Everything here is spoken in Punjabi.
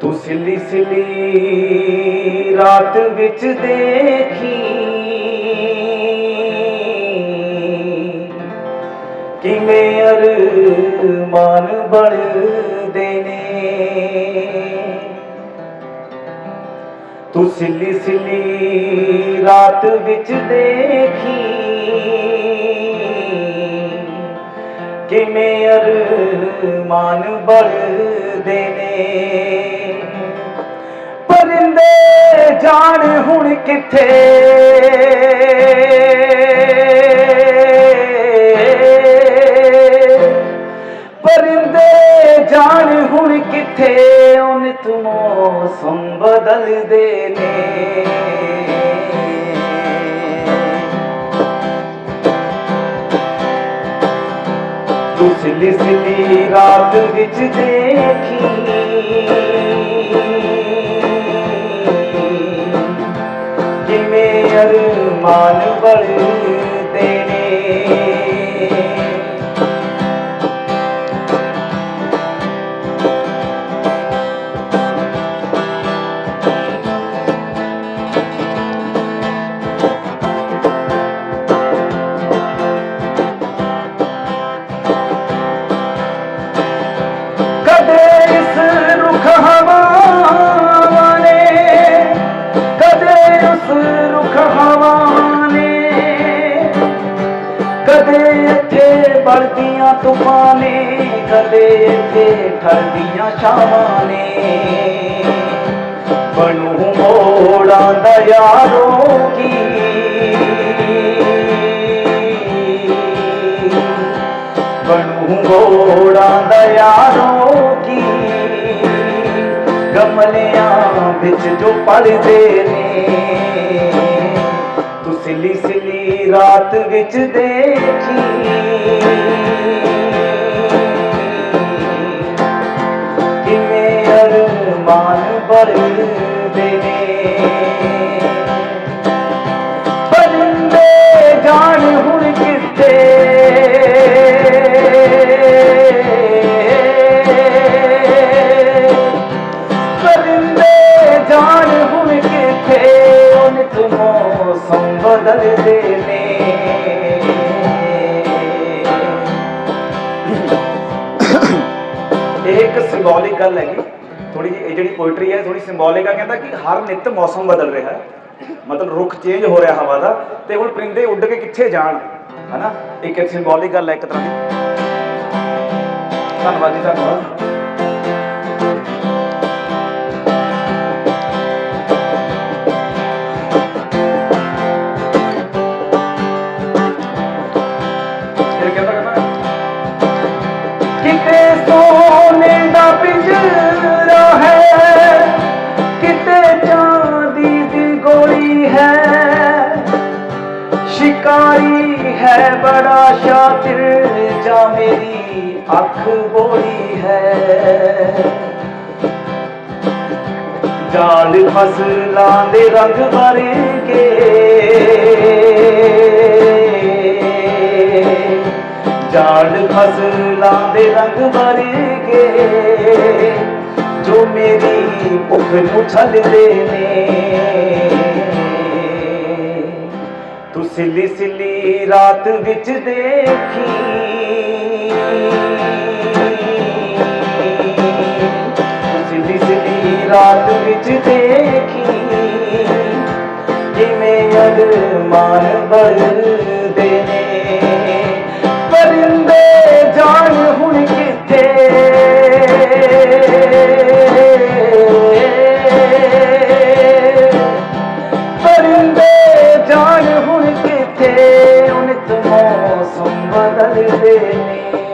ਤੂੰ ਸਿੱਲੀ ਸਿੱਲੀ ਰਾਤ ਵਿੱਚ ਦੇਖੀ। ਕਿਵੇਂ ਅਰਮਾਨ ਬਣਦੇ ਨੇ। ਤੂੰ ਸਿੱਲੀ ਸਿੱਲੀ ਰਾਤ ਵਿੱਚ ਦੇਖੀ। ਕਿਵੇਂ ਅਰਮਾਨ ਬਣਦੇ ਨੇ। ਪਰਿੰਦੇ ਜਾਣ ਹੁਣ ਕਿੱਥੇ? ਪਰਿੰਦੇ ਜਾਣ ਹੁਣ ਕਿੱਥੇ? ਉਹਨ ਤੂੰ ਮੌਸਮ ਬਦਲਦੇ ਨੇ। ਤੂੰ ਸਿੱਲੀ ਰਾਤ ਵਿੱਚ ਦੇਖੀ। ਅਰਮਾਨ ਬਲਦੇ ਨੇ ਇੱਥੇ ਬਲਦੀਆਂ ਤੂਫਾਂ ਨੇ ਕਦੇ ਇੱਥੇ ਠਰਦੀਆਂ ਛਾਵਾਂ ਨੇ ਬਣੂ ਮੋੜਾਂ ਦਾ ਯਾਰੋ ਕੀ। ਬਣੂ ਗੋੜਾਂ ਦਾ ਯਾਰੋ ਕੀ। ਗਮਲਿਆਂ ਵਿੱਚ ਜੋ ਪਲਦੇ ਨੇ ਸਿਲੀ ਸਿਲੀ ਰਾਤ ਵਿੱਚ ਦੇਖੀ। ਕਿਵੇਂ ਅਰਮਾਨ ਬਰਦੇ ਨੇ। ਇਹ ਇੱਕ ਸਿੰਬੋਲਿਕ ਗੱਲ ਹੈਗੀ। ਥੋੜੀ ਜਿਹੀ ਇਹ ਜਿਹੜੀ ਪੋਇਟਰੀ ਹੈ ਥੋੜੀ ਸਿੰਬੋਲਿਕ ਆ, ਕਹਿੰਦਾ ਕਿ ਹਰ ਨਿੱਤ ਮੌਸਮ ਬਦਲ ਰਿਹਾ ਹੈ। ਮਤਲਬ ਰੁੱਖ ਚੇਂਜ ਹੋ ਰਿਹਾ ਹਵਾ ਦਾ ਤੇ ਹੁਣ ਪਰਿੰਦੇ ਉੱਡ ਕੇ ਕਿੱਥੇ ਜਾਣ? ਹਨਾ? ਇੱਕ ਇੱਕ ਸਿੰਬੋਲਿਕ ਗੱਲ ਹੈ ਇੱਕ ਤਰ੍ਹਾਂ ਦੀ। ਧੰਨਵਾਦ ਜੀ, ਧੰਨਵਾਦ। ਹੈ ਬੜਾ ਸ਼ਾਤਿਰ ਜਾਂ ਮੇਰੀ ਅੱਖ ਬੋਲੀ ਹੈ। ਜਾਲ ਫਸਲਾਂ ਦੇ ਰੰਗ ਵਰਗੇ ਜਾਲ ਫਸਲਾਂ ਦੇ ਰੰਗ ਵਰਗੇ ਜੋ ਮੇਰੀ ਭੁੱਖ ਨੂੰ ਛੱਡਦੇ ਨੇ। ਸਿੱਲੀ ਸਿੱਲੀ ਰਾਤ ਵਿੱਚ ਦੇਖੀ। ਤੂੰ ਸਿੱਲੀ ਸਿੱਲੀ ਰਾਤ ਵਿੱਚ ਦੇਖੀ। ਕਿਵੇਂ ਅਰਮਾਨ ਬਲਦੇ ਜਾਣ ਹੁਣ ਕਿੱਥੇ